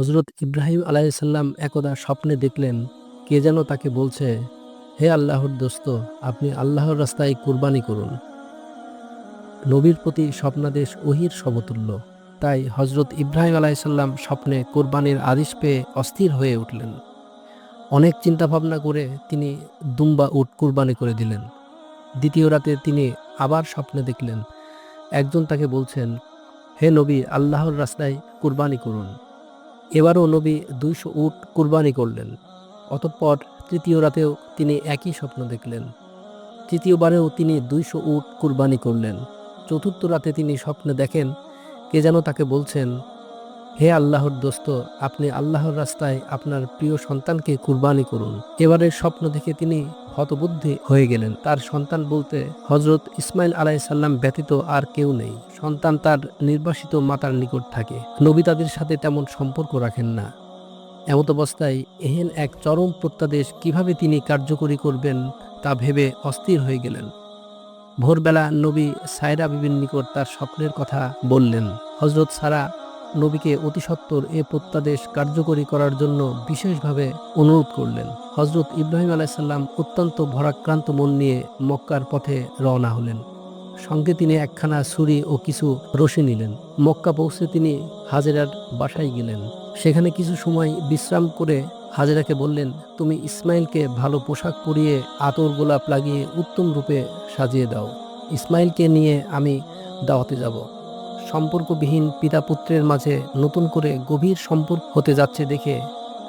হজরত ইব্রাহিম আলাইসাল্লাম একদা স্বপ্নে দেখলেন, কে যেন তাকে বলছে, হে আল্লাহর দোস্ত, আপনি আল্লাহর রাস্তায় কুরবানি করুন। নবীর প্রতি স্বপ্নাদেশ ওহির সমতুল্য। তাই হজরত ইব্রাহিম আলাইসাল্লাম স্বপ্নে কোরবানির আদেশ পেয়ে অস্থির হয়ে উঠলেন। অনেক চিন্তাভাবনা করে তিনি দুম্বা উট কুরবানি করে দিলেন। দ্বিতীয় রাতে তিনি আবার স্বপ্নে দেখলেন, একজন তাকে বলছেন, হে নবী, আল্লাহর রাস্তায় কুরবানি করুন। এবারও নবী দুইশো উট কুরবানি করলেন। অতঃপর তৃতীয় রাতেও তিনি একই স্বপ্ন দেখলেন। তৃতীয়বারেও তিনি দুইশো উট কুরবানি করলেন। চতুর্থ রাতে তিনি স্বপ্নে দেখেন, কে যেন তাকে বলছেন, হে আল্লাহর দোস্ত, আপনি আল্লাহর রাস্তায় আপনার প্রিয় সন্তানকে কুরবানি করুন। এবারের স্বপ্ন দেখে তিনি হতবুদ্ধি হয়ে গেলেন। তার সন্তান বলতে হজরত ইসমাইল আলাইসাল্লাম ব্যতীত আর কেউ নেই। সন্তান তার নির্বাসিত মাতার নিকট থাকে। নবী তাদের সাথে তেমন সম্পর্ক রাখেন না। এমত অবস্থায় এহেন এক চরম প্রত্যাদেশ কীভাবে তিনি কার্যকরী করবেন তা ভেবে অস্থির হয়ে গেলেন। ভোরবেলা নবী সায়রা বিবির নিকট তার স্বপ্নের কথা বললেন। হজরত সারা নবীকে অতি সত্বর এ প্রত্যাদেশ কার্যকরী করার জন্য বিশেষভাবে অনুরোধ করলেন। হজরত ইব্রাহিম আলাইসাল্লাম অত্যন্ত ভরাক্রান্ত মন নিয়ে মক্কার পথে রওনা হলেন। সঙ্গে তিনি একখানা ছুরি ও কিছু রশি নিলেন। মক্কা পৌঁছে তিনি হাজেরার বাসায় গেলেন। সেখানে কিছু সময় বিশ্রাম করে হাজেরাকে বললেন, তুমি ইসমাইলকে ভালো পোশাক পরিয়ে আতর গোলাপ লাগিয়ে উত্তম রূপে সাজিয়ে দাও। ইসমাইলকে নিয়ে আমি দাওয়াতে যাব। সম্পর্কবিহীন পিতা পুত্রের মাঝে নতুন করে গভীর সম্পর্ক হতে যাচ্ছে দেখে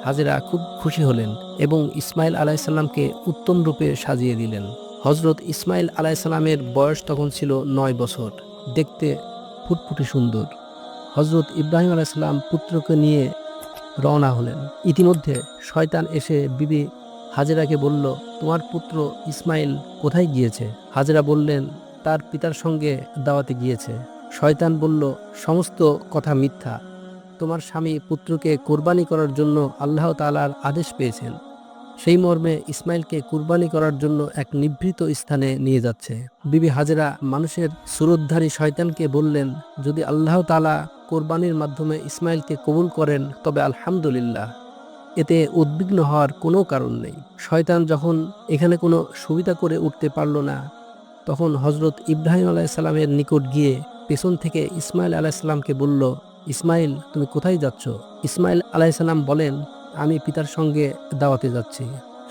হাজেরা খুব খুশি হলেন এবং ইসমাইল আলাইসাল্লামকে উত্তম রূপে সাজিয়ে দিলেন। হজরত ইসমাইল আলাইসাল্লামের বয়স তখন ছিল নয় বছর। দেখতে ফুটফুটে সুন্দর। হজরত ইব্রাহিম আলাইসাল্লাম পুত্রকে নিয়ে রওনা হলেন। ইতিমধ্যে শয়তান এসে বিবি হাজেরাকে বলল, তোমার পুত্র ইসমাইল কোথায় গিয়েছে? হাজেরা বললেন, তার পিতার সঙ্গে দাওয়াতে গিয়েছে। শয়তান বলল, সমস্ত কথা মিথ্যা। তোমার স্বামী পুত্রকে কোরবানি করার জন্য আল্লাহ তালার আদেশ পেয়েছেন। সেই মর্মে ইসমাইলকে কুরবানি করার জন্য এক নিভৃত স্থানে নিয়ে যাচ্ছে। বিবি হাজেরা মানুষের সুরোদ্ধারী শয়তানকে বললেন, যদি আল্লাহ তালা কোরবানির মাধ্যমে ইসমাইলকে কবুল করেন, তবে আলহামদুলিল্লাহ। এতে উদ্বিগ্ন হওয়ার কোনো কারণ নেই। শয়তান যখন এখানে কোনো সুবিধা করে উঠতে পারল না, তখন হজরত ইব্রাহিম আলাইসাল্লামের নিকট গিয়ে পেছন থেকে ইসমাইল আলাইসাল্লামকে বলল, ইসমাইল, তুমি কোথায় যাচ্ছ? ইসমাইল আলাইসাল্লাম বলেন, আমি পিতার সঙ্গে দাওয়াতে যাচ্ছি।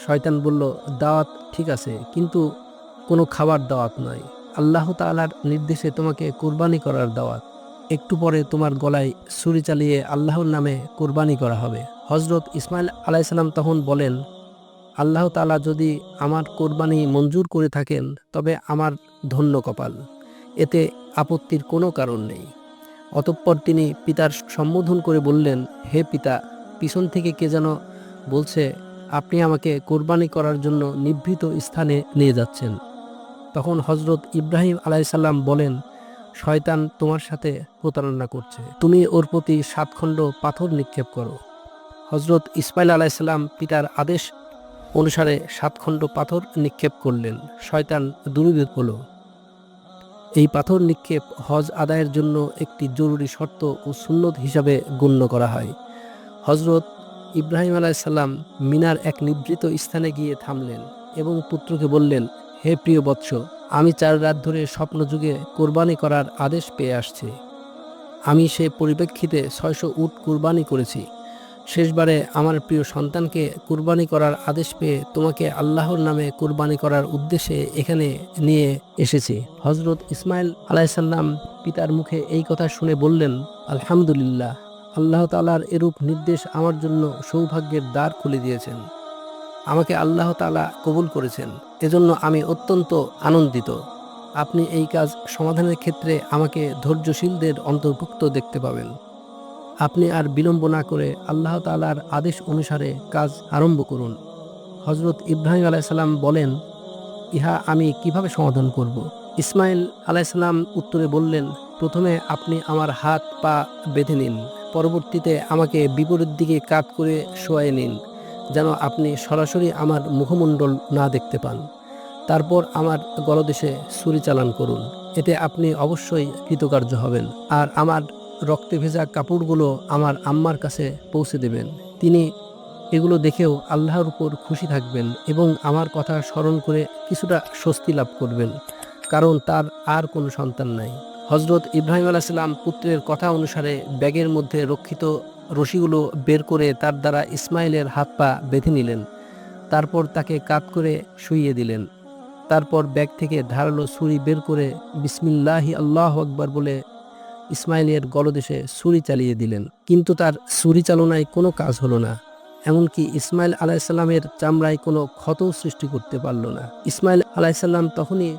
শয়তান বলল, দাওয়াত ঠিক আছে, কিন্তু কোনো খাবার দাওয়াত নয়। আল্লাহ তালার নির্দেশে তোমাকে কোরবানি করার দাওয়াত। একটু পরে তোমার গলায় ছুরি চালিয়ে আল্লাহর নামে কোরবানি করা হবে। হজরত ইসমাইল আলাইসাল্লাম তখন বলেন, আল্লাহ তালা যদি আমার কোরবানি মঞ্জুর করে থাকেন, তবে আমার ধন্য কপাল। এতে আপত্তির কোনো কারণ নেই। অতঃপর তিনি পিতার সম্বোধন করে বললেন, হে পিতা, পিছন থেকে কে যেন বলছে, আপনি আমাকে কোরবানি করার জন্য নিভৃত স্থানে নিয়ে যাচ্ছেন। তখন হজরত ইব্রাহিম আলাইসাল্লাম বলেন, শয়তান তোমার সাথে প্রতারণা করছে। তুমি ওর প্রতি সাতখণ্ড পাথর নিক্ষেপ করো। হজরত ইসমাইল আলাইসাল্লাম পিতার আদেশ অনুসারে সাতখণ্ড পাথর নিক্ষেপ করলেন। শয়তান দূরীভূত হলো এই পাথর নিক্ষেপ হজ আদায়ের জন্য একটি জরুরি শর্ত ও সুন্নত হিসাবে গণ্য করা হয়। হজরত ইব্রাহিম আলাইসাল্লাম মিনার এক নিবৃত স্থানে গিয়ে থামলেন এবং পুত্রকে বললেন, হে প্রিয় বৎস, আমি চার রাত ধরে স্বপ্নযুগে কোরবানি করার আদেশ পেয়ে আসছি। আমি সে পরিপ্রেক্ষিতে ছয়শো উট কুরবানি করেছি। শেষবারে আমার প্রিয় সন্তানকে কুরবানি করার আদেশ পেয়ে তোমাকে আল্লাহর নামে কুরবানি করার উদ্দেশ্যে এখানে নিয়ে এসেছি। হজরত ইসমাইল আলাইসাল্লাম পিতার মুখে এই কথা শুনে বললেন, আলহামদুলিল্লাহ, আল্লাহ তালার এরূপ নির্দেশ আমার জন্য সৌভাগ্যের দ্বার খুলে দিয়েছেন। আমাকে আল্লাহ তালা কবুল করেছেন। এজন্য আমি অত্যন্ত আনন্দিত। আপনি এই কাজ সমাধানের ক্ষেত্রে আমাকে ধৈর্যশীলদের অন্তর্ভুক্ত দেখতে পাবেন। আপনি আর বিলম্ব না করে আল্লাহ তালার আদেশ অনুসারে কাজ আরম্ভ করুন। হজরত ইব্রাহিম আলাইসাল্লাম বলেন, ইহা আমি কীভাবে সমাধান করব। ইসমাইল আলাইসাল্লাম উত্তরে বললেন, প্রথমে আপনি আমার হাত পা বেঁধে নিন, পরবর্তীতে আমাকে বিপরীত দিকে কাত করে শোয়াই নিন, যেন আপনি সরাসরি আমার মুখমণ্ডল না দেখতে পান। তারপর আমার গলদেশে ছুরি চালান করুন, এতে আপনি অবশ্যই কৃতকার্য হবেন। আর আমার রক্তে ভেজা কাপড়গুলো আমার আম্মার কাছে পৌঁছে দেবেন। তিনি এগুলো দেখেও আল্লাহর উপর খুশি থাকবেন এবং আমার কথা স্মরণ করে কিছুটা স্বস্তি লাভ করবেন, কারণ তার আর কোনো সন্তান নাই। হজরত ইব্রাহিম আলাইসাল্লাম পুত্রের কথা অনুসারে ব্যাগের মধ্যে রক্ষিত রশিগুলো বের করে তার দ্বারা ইসমাইলের হাত পা বেঁধে নিলেন। তারপর তাকে কাত করে শুইয়ে দিলেন। তারপর ব্যাগ থেকে ধারালো ছুরি বের করে বিসমিল্লাহি আল্লাহ আকবার বলে ইসমাইলের গলদেশে ছুরি চালিয়ে দিলেন, কিন্তু তার ছুরি চালনায় কোনো কাজ হলো না। এমনকি ইসমাইল আলাইসাল্লামের চামড়ায় কোনো ক্ষত সৃষ্টি করতে পারল না। ইসমাইল আলাইসাল্লাম তখনই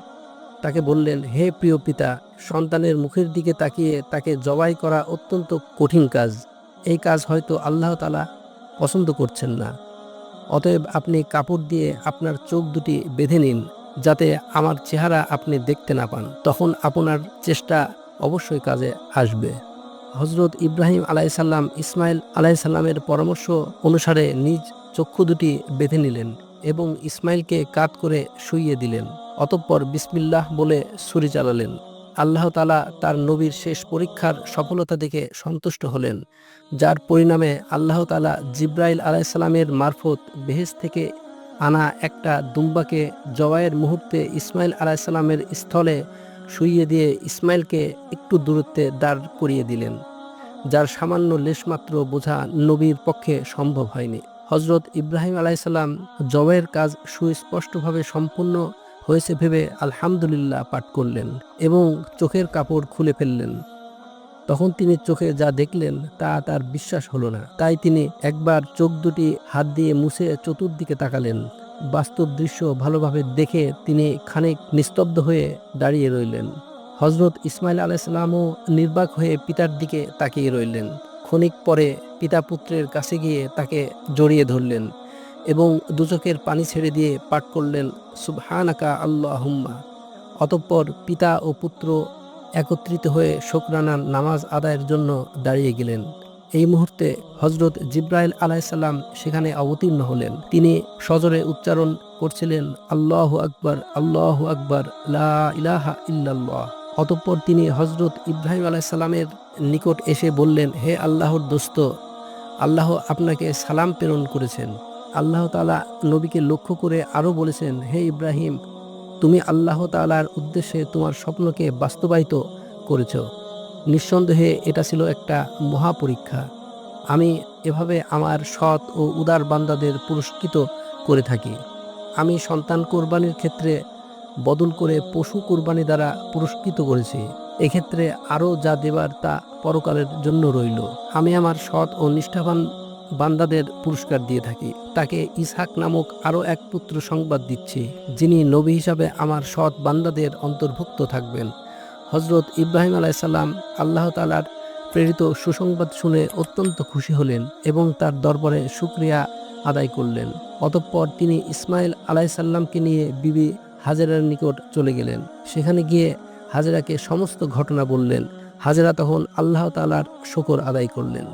তাকে বললেন, হে প্রিয় পিতা, সন্তানের মুখের দিকে তাকিয়ে তাকে জবাই করা অত্যন্ত কঠিন কাজ। এই কাজ হয়তো আল্লাহ তালা পছন্দ করছেন না। অতএব আপনি কাপড় দিয়ে আপনার চোখ দুটি বেঁধে নিন, যাতে আমার চেহারা আপনি দেখতে না পান। তখন আপনার চেষ্টা অবশ্যই কাজে আসবে। হজরত ইব্রাহিম আলাইসাল্লাম ইসমাইল আলাইসাল্লামের পরামর্শ অনুসারে নিজ চক্ষু দুটি বেঁধে নিলেন এবং ইসমাইলকে কাত করে শুইয়ে দিলেন। অতঃপর বিসমিল্লাহ বলে ছুরি চালালেন। আল্লাহ তালা তার নবীর শেষ পরীক্ষার সফলতা দেখে সন্তুষ্ট হলেন, যার পরিণামে আল্লাহ তালা জিব্রাইল আলাইসাল্লামের মারফত বেহেস থেকে আনা একটা দুম্বাকে জবাইয়ের মুহূর্তে ইসমাইল আলাইসাল্লামের স্থলে শুইয়ে দিয়ে ইসমাইলকে একটু দূরত্বে দাঁড় করিয়ে দিলেন, যার সামান্য লেশমাত্র বোঝা নবীর পক্ষে সম্ভব হয়নি। হজরত ইব্রাহিম আলাইসাল্লাম জবের কাজ সুস্পষ্টভাবে সম্পূর্ণ হয়েছে ভেবে আলহামদুলিল্লাহ পাঠ করলেন এবং চোখের কাপড় খুলে ফেললেন। তখন তিনি চোখে যা দেখলেন তা তার বিশ্বাস হলো না। তাই তিনি একবার চোখ দুটি হাত দিয়ে মুছে চতুর্দিকে তাকালেন। বাস্তব দৃশ্য ভালোভাবে দেখে তিনি খানিক নিস্তব্ধ হয়ে দাঁড়িয়ে রইলেন। হজরত ইসমাইল আলাইসাল্লামও নির্বাক হয়ে পিতার দিকে তাকিয়ে রইলেন। ক্ষণিক পরে পিতা পুত্রের কাছে গিয়ে তাকে জড়িয়ে ধরলেন এবং দুচোখের পানি ছেড়ে দিয়ে পাঠ করলেন, সুবহানাকা আল্লাহুম্মা। অতঃপর পিতা ও পুত্র একত্রিত হয়ে শোকরানার নামাজ আদায়ের জন্য দাঁড়িয়ে গেলেন। এই মুহূর্তে হজরত জিব্রাইল আলাইসাল্লাম সেখানে অবতীর্ণ হলেন। তিনি সজরে উচ্চারণ করছিলেন, আল্লাহ আকবর আল্লাহ আকবর, লা ইলাহা ইল্লাল্লাহ। অতঃপর তিনি হজরত ইব্রাহিম আলাইসাল্লামের নিকট এসে বললেন, হে আল্লাহর দোস্ত, আল্লাহ আপনাকে সালাম প্রেরণ করেছেন। আল্লাহ তালা নবীকে লক্ষ্য করে আরও বলেছেন, হে ইব্রাহিম, তুমি আল্লাহ তালার উদ্দেশ্যে তোমার স্বপ্নকে বাস্তবায়িত করেছ। নিঃসন্দেহে এটা ছিল একটা মহাপরীক্ষা। আমি এভাবে আমার সৎ ও উদার বান্দাদের পুরস্কৃত করে থাকি। আমি সন্তান কোরবানির ক্ষেত্রে বদল করে পশু কোরবানি দ্বারা পুরস্কৃত করেছি। এক্ষেত্রে আরও যা দেবার তা পরকালের জন্য রইল। আমি আমার সৎ ও নিষ্ঠাবান বান্দাদের পুরস্কার দিয়ে থাকি। তাকে ইসহাক নামক আরও এক পুত্র সংবাদ দিচ্ছি, যিনি নবী হিসাবে আমার সৎ বান্দাদের অন্তর্ভুক্ত থাকবেন। হজরত ইব্রাহিম আলাইসাল্লাম আল্লাহ তালার প্রেরিত সুসংবাদ শুনে অত্যন্ত খুশি হলেন এবং তার দরবারে সুক্রিয়া আদায় করলেন। অতঃপর তিনি ইসমাইল আলাইসাল্লামকে নিয়ে বিবি হাজেরার নিকট চলে গেলেন। সেখানে গিয়ে হাজেরাকে সমস্ত ঘটনা বললেন। হাজেরা তখন আল্লাহ তালার শকর আদায় করলেন।